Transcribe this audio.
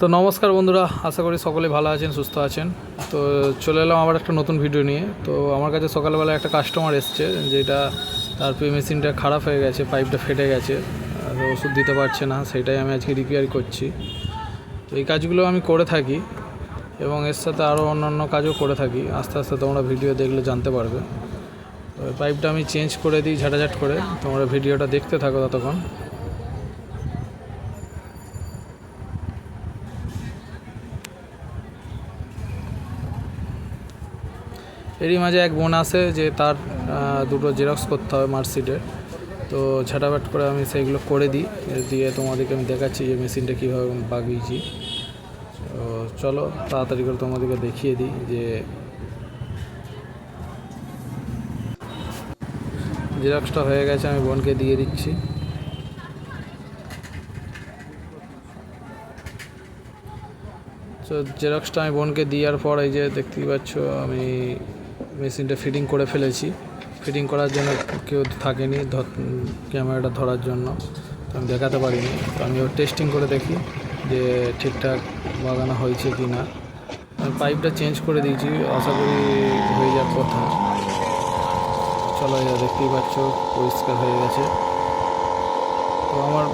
তো নমস্কার বন্ধুরা, আশা করি সকলে ভালো আছেন, সুস্থ আছেন। তো চলে এলাম আবার একটা নতুন ভিডিও নিয়ে। তো আমার কাছে সকালবেলা একটা কাস্টমার এসছে, যেটা তার পে মেশিনটা খারাপ হয়ে গেছে পাইপটা ফেটে গেছে, আর ওষুধ দিতে পারছে না, সেটাই আমি আজকে রিপেয়ার করছি। তো এই কাজগুলো আমি করে থাকি এবং এর সাথে আরও অন্যান্য কাজও করে থাকি। আস্তে আস্তে তোমরা ভিডিও দেখলে জানতে পারবে। তো পাইপটা আমি চেঞ্জ করে দিই ঝাঁটাঝাট করে। তোমরা ভিডিওটা দেখতে থাকো ততক্ষণ। এরই মাঝে এক বোন আছে যে তার দুটো জেরক্স করতে হবে মার্কশিটের তো ঝাঁটাবাট করে আমি সেইগুলো করে দিই, দিয়ে তোমাদেরকে আমি দেখাচ্ছি যে মেশিনটা কীভাবে বাগিয়েছি। তো চলো, তাড়াতাড়ি করে তোমাদেরকে দেখিয়ে দিই যে জেরক্সটা হয়ে গেছে, আমি বোনকে দিয়ে দিচ্ছি। তো জেরক্সটা আমি বোনকে দেওয়ার পর এই যে দেখতেই পাচ্ছ, আমি মেশিনটা ফিটিং করে ফেলেছি। ফিটিং করার জন্য কেউ থাকেনি ক্যামেরাটা ধরার জন্য। আমি দেখাতে পারিনি। তো আমি ওর টেস্টিং করে দেখি যে ঠিকঠাক বাগানো হয়েছে কি না। আমি পাইপটা চেঞ্জ করে দিয়েছি। আশা করি হয়ে যাওয়ার কথা। চলো এই দেখতেই পাচ্ছ, পরিষ্কার হয়ে গেছে। তো আমার